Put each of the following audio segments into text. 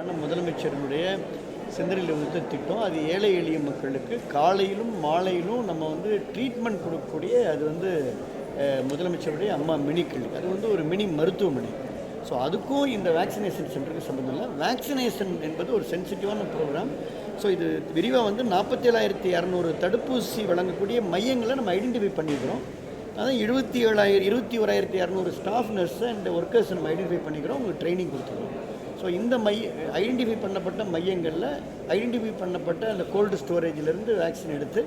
ஆன முதலமைச்சரினுடைய செந்தரில் உத்த திட்டம். அது ஏழை எளிய மக்களுக்கு காலையிலும் மாலையிலும் நம்ம வந்து ட்ரீட்மெண்ட் கொடுக்கக்கூடிய அது வந்து முதலமைச்சருடைய அம்மா மினி கிளினிக் அது வந்து ஒரு மினி மருத்துவமனை. ஸோ அதுக்கும் இந்த வேக்சினேஷன் சென்டருக்கு சம்மந்தம் இல்லை. வேக்சினேஷன் என்பது ஒரு சென்சிட்டிவான ப்ரோக்ராம் ஸோ இது விரிவாக வந்து நாற்பத்தேழாயிரத்தி இரநூறு தடுப்பூசி வழங்கக்கூடிய மையங்களை நம்ம ஐடென்டிஃபை பண்ணிக்கிறோம் அதான் இருபத்தி ஏழாயிரம் இருபத்தி ஓராயிரத்தி இரநூறு ஸ்டாஃப் நர்ஸ் அண்ட் ஒர்க்கர்ஸ் நம்ம ஐடென்டிஃபை பண்ணிக்கிறோம் உங்களுக்கு ட்ரைனிங் கொடுத்துருக்கோம். ஸோ இந்த மைய ஐடென்டிஃபை பண்ணப்பட்ட மையங்களில் ஐடென்டிஃபை பண்ணப்பட்ட அந்த கோல்டு ஸ்டோரேஜிலேருந்து வேக்சின் எடுத்து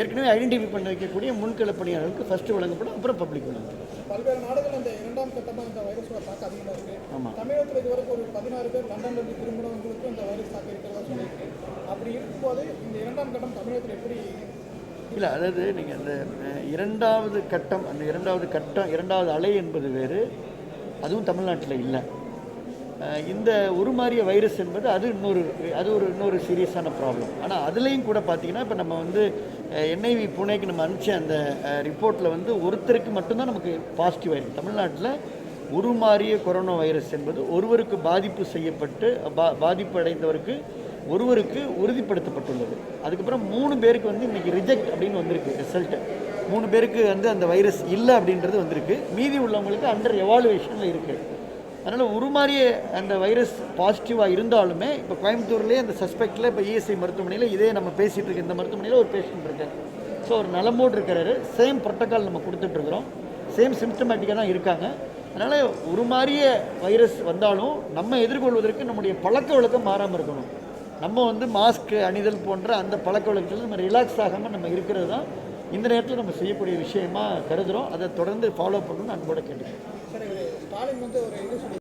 ஏற்கனவே ஐடென்டிஃபை பண்ண வைக்கக்கூடிய முன்கள பணியாளர்களுக்கு ஃபஸ்ட்டு வழங்கப்படும் அப்புறம் பப்ளிக் வழங்கப்படும். பல்வேறு நாடுகள் இந்த இரண்டாம் கட்டமாக இந்த வைரஸோட தாக்கம் அதிகமாக இருக்கு. ஆமாம் தமிழகத்தில் இதுவரைக்கும் ஒரு பதினாறு பேர் லண்டன்ல இருந்து திரும்பினவங்களுக்கும் இந்த வைரஸ் தாக்கம் இருக்கிறதா சொல்லியிருக்கு. அப்படி இருக்கும்போது இந்த இரண்டாம் கட்டம் தமிழகத்தில் எப்படி இல்லை அதாவது நீங்கள் அந்த இரண்டாவது கட்டம் அந்த இரண்டாவது கட்டம் இரண்டாவது அலை என்பது வேறு. அதுவும் தமிழ்நாட்டில் இல்லை. இந்த உருமாறிய வைரஸ் என்பது அது இன்னொரு அது ஒரு இன்னொரு சீரியஸான ப்ராப்ளம் ஆனால் அதுலேயும் கூட பார்த்தீங்கன்னா இப்போ நம்ம வந்து என்ஐவி புனேக்கு நம்ம அனுப்பிச்ச அந்த ரிப்போர்ட்டில் வந்து ஒருத்தருக்கு மட்டும்தான் நமக்கு பாசிட்டிவ் ஆயிருக்கு. தமிழ்நாட்டில் உருமாறிய கொரோனா வைரஸ் என்பது ஒருவருக்கு பாதிப்பு செய்யப்பட்டு பா பாதிப்பு அடைந்தவருக்கு ஒருவருக்கு உறுதிப்படுத்தப்பட்டுள்ளது. அதுக்கப்புறம் மூணு பேருக்கு வந்து இன்றைக்கி ரிஜெக்ட் அப்படின்னு வந்திருக்கு ரிசல்ட்டு மூணு பேருக்கு வந்து அந்த வைரஸ் இல்லை அப்படின்றது வந்திருக்கு. மீதி உள்ளவங்களுக்கு அண்டர் எவாலுவேஷனில் இருக்குது அதனால் உருமாறிய அந்த வைரஸ் பாசிட்டிவாக இருந்தாலுமே இப்போ கோயம்புத்தூர்லேயே அந்த சஸ்பெக்டில் இப்போ இஎஸ்ஐ மருத்துவமனையில் இதே நம்ம பேசிகிட்டு இருக்க இந்த மருத்துவமனையில் ஒரு பேஷண்ட் இருக்கார். ஸோ ஒரு நலமோடு இருக்கிறாரு சேம் ப்ரோட்டோக்கால் நம்ம கொடுத்துட்ருக்குறோம் சேம் சிம்டமேட்டிக்காக தான் இருக்காங்க. அதனால் உருமாறிய வைரஸ் வந்தாலும் நம்ம எதிர்கொள்வதற்கு நம்முடைய பழக்க வழக்கம் மாறாமல் இருக்கணும். நம்ம வந்து மாஸ்க் அணிதல் போன்ற அந்த பழக்க வழக்கத்தில் நம்ம ரிலாக்ஸ் ஆகாமல் நம்ம இருக்கிறது தான் இந்த நேரத்தில் நம்ம செய்யக்கூடிய விஷயமா கருதுகிறோம் அதை தொடர்ந்து ஃபாலோ பண்ணணும்னு அன்போட கேட்டுக்கிறேன். சரி ஸ்டாலின் வந்து ஒரு இது சொல்லி